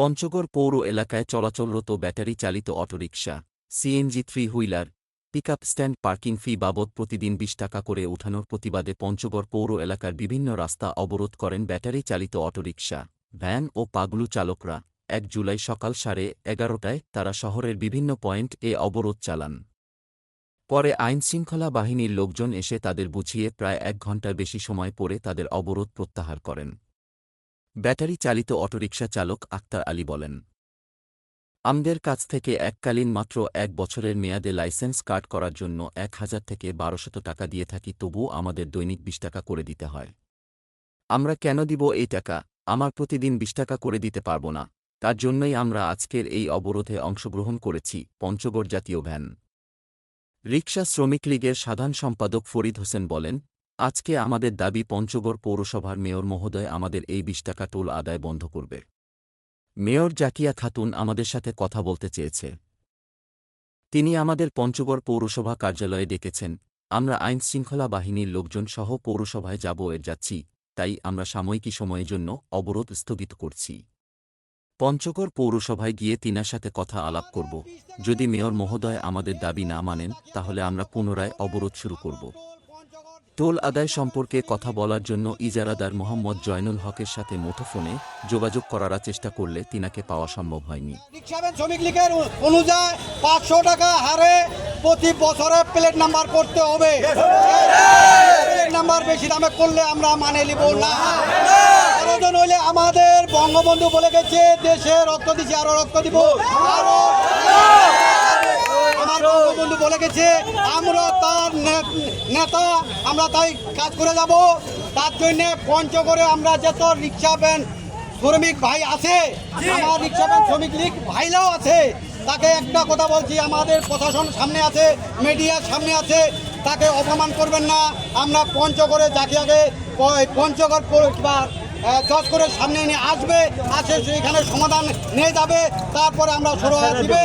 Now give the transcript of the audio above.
পঞ্চগড় পৌর এলাকায় চলাচলরত ব্যাটারি চালিত autorickshaw CNG three wheeler, pickup stand parking fee বাবদ প্রতিদিন বিশ টাকা করে ওঠানোর প্রতিবাদে পঞ্চগড় পৌর এলাকার বিভিন্ন রাস্তা অবরোধ করেন ব্যাটারি চালিত অটোরিকশা, ভ্যান ও পাগলু চালকরা। এক জুলাই সকাল সাড়ে এগারোটায় তারা শহরের বিভিন্ন পয়েন্ট এ অবরোধ চালান। পরে আইনশৃঙ্খলা বাহিনীর লোকজন এসে তাদের বুঝিয়ে প্রায় এক ঘণ্টার বেশি সময় পরে তাদের অবরোধ প্রত্যাহার করেন। ব্যাটারি চালিত অটোরিকশা চালক আক্তার আলী বলেন, আমদের কাছ থেকে এককালীন মাত্র এক বছরের মেয়াদে লাইসেন্স কার্ড করার জন্য এক হাজার থেকে বারোশত টাকা দিয়ে থাকি, তবুও আমাদের দৈনিক বিশ টাকা করে দিতে হয়। আমরা কেন দিব এই টাকা? আমার প্রতিদিন বিশ টাকা করে দিতে পারব না। তার জন্যই আমরা আজকের এই অবরোধে অংশগ্রহণ করেছি, পঞ্চগড় জাতীয় ভ্যান। রিকশা শ্রমিক লীগের সাধারণ সম্পাদক ফরিদ হোসেন বলেন আজকে আমাদের দাবি পঞ্চগড় পৌরসভার মেয়র মহোদয় আমাদের এই বিশ টাকা টোল আদায় বন্ধ করবে। মেয়র জাকিয়া খাতুন আমাদের সাথে কথা বলতে চেয়েছে। তিনি আমাদের পঞ্চগড় পৌরসভা কার্যালয়ে ডেকেছেন, আমরা আইনশৃঙ্খলা বাহিনীর লোকজন সহ পৌরসভায় যাব এর যাচ্ছি, তাই আমরা সাময়িকী সময়ের জন্য অবরোধ স্থগিত করছি। পঞ্চগড় পৌরসভায় গিয়ে তিনার সাথে কথা আলাপ করব। যদি মেয়র মহোদয় আমাদের দাবি না মানেন, তাহলে আমরা পুনরায় অবরোধ শুরু করব। টোল আদায় সম্পর্কে কথা বলার জন্য ইজারাদার মোহাম্মদ জয়নুল হকের সাথে মুঠোফোনে যোগাযোগ করার চেষ্টা করলে তিনাকে পাওয়া সম্ভব হয়নি। শ্রমিক লীগের অনুযায়ী পাঁচশো টাকা হারে প্রতি বছরে প্লেট নাম্বার করতে হবে। নাম্বার বেশি দামে করলে আমরা মানে নিব না। কারণ হইলে আমাদের বঙ্গবন্ধু বলে গেছে, দেশে রক্ত দিছি, আরও রক্ত দিব। আরও বলে গেছে আমরা তার নে- নেতা আমরা তাই কাজ করে যাব। তার জন্য পঞ্চগড়ে আমরা যে যত রিক্সা ভ্যান শ্রমিক ভাই আছে আমার রিক্সা ভ্যান শ্রমিক লীগ ভাইরাও আছে। তাকে একটা কথা বলছি আমাদের প্রশাসন সামনে আছে মিডিয়ার সামনে আছে তাকে অপমান করবেন না। আমরা পঞ্চগড়ে যাকে আগে পঞ্চগড় পৌর- বা করে সামনে নিয়ে আসবে আসে সেখানে সমাধান নিয়ে যাবে তারপরে আমরা শুরু হয়ে দিবে